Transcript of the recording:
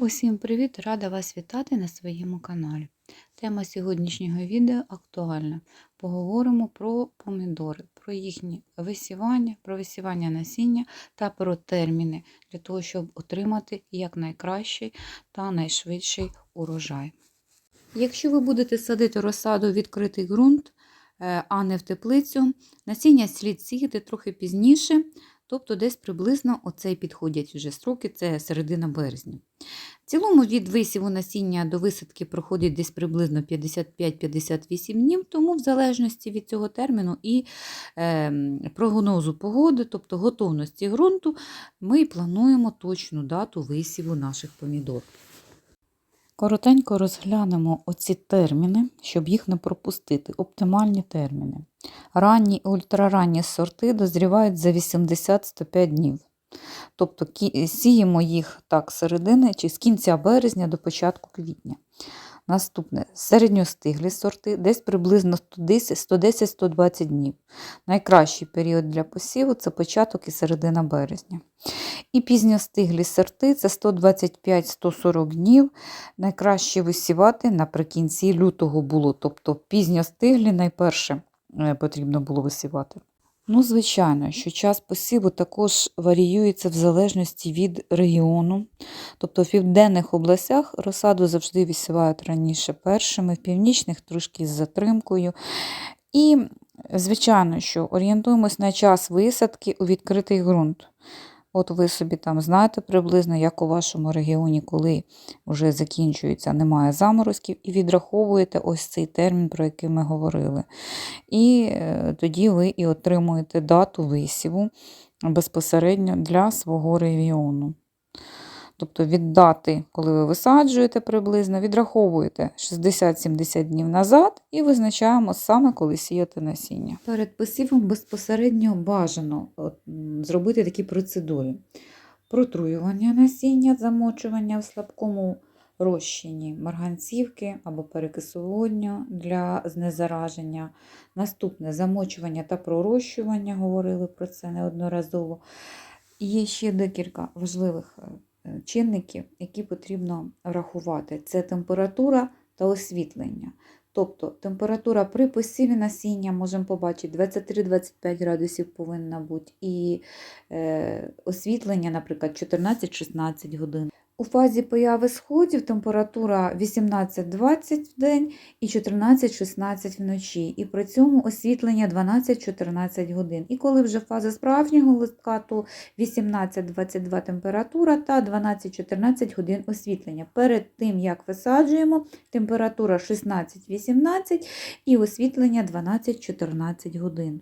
Усім привіт! Рада вас вітати на своєму каналі. Тема сьогоднішнього відео актуальна. Поговоримо про помідори, про їхнє висівання, про висівання насіння та про терміни для того, щоб отримати якнайкращий та найшвидший урожай. Якщо ви будете садити розсаду в відкритий ґрунт, е, а не в теплицю, насіння слід сіяти трохи пізніше, тобто десь приблизно оцей підходять вже строки, це середина березня. Цілому від висіву насіння до висадки проходить десь приблизно 55-58 днів, тому в залежності від цього терміну і е, прогнозу погоди, тобто готовності ґрунту, ми плануємо точну дату висіву наших помідор. Коротенько розглянемо оці терміни, щоб їх не пропустити. Оптимальні терміни. Ранні ультраранні сорти дозрівають за 80-105 днів. Тобто сіємо їх так середини чи з кінця березня до початку квітня. Наступне середньостиглі сорти, десь приблизно 110-120 днів. Найкращий період для посіву це початок і середина березня. І пізньостиглі сорти це 125-140 днів. Найкраще висівати наприкінці лютого було. Тобто пізньостиглі найперше е, потрібно було висівати. Ну, звичайно, що час посіву також варіюється в залежності від регіону. Тобто в південних областях розсаду завжди висівають раніше першими, в північних трошки з затримкою. І, звичайно, що орієнтуємось на час висадки у відкритий ґрунт. От ви собі там знаєте приблизно, як у вашому регіоні, коли вже закінчується, немає заморозків, і відраховуєте ось цей термін, про який ми говорили. І е, тоді ви і отримуєте дату висіву безпосередньо для свого регіону. Тобто від дати, коли ви висаджуєте приблизно, відраховуєте 60-70 днів назад і визначаємо саме, коли сіяти насіння. Перед посівом безпосередньо бажано зробити такі процедури: протруювання насіння, замочування в слабкому розчині марганцівки або перекисоводню для знезараження. Наступне замочування та пророщування, говорили про це неодноразово. Є ще декілька важливих Е, чинників, які потрібно врахувати. Це температура та освітлення. Тобто температура при посіві насіння можемо побачити 23-25 градусів повинна бути, і е, освітлення, наприклад, 14-16 годин. У фазі появи сходів температура 18-20 в день і 14-16 вночі. І при цьому освітлення 12-14 годин. І коли вже фаза справжнього листка, то 18-22 температура та 12-14 годин освітлення. Перед тим, як висаджуємо, температура 16-18 і освітлення 12-14 годин.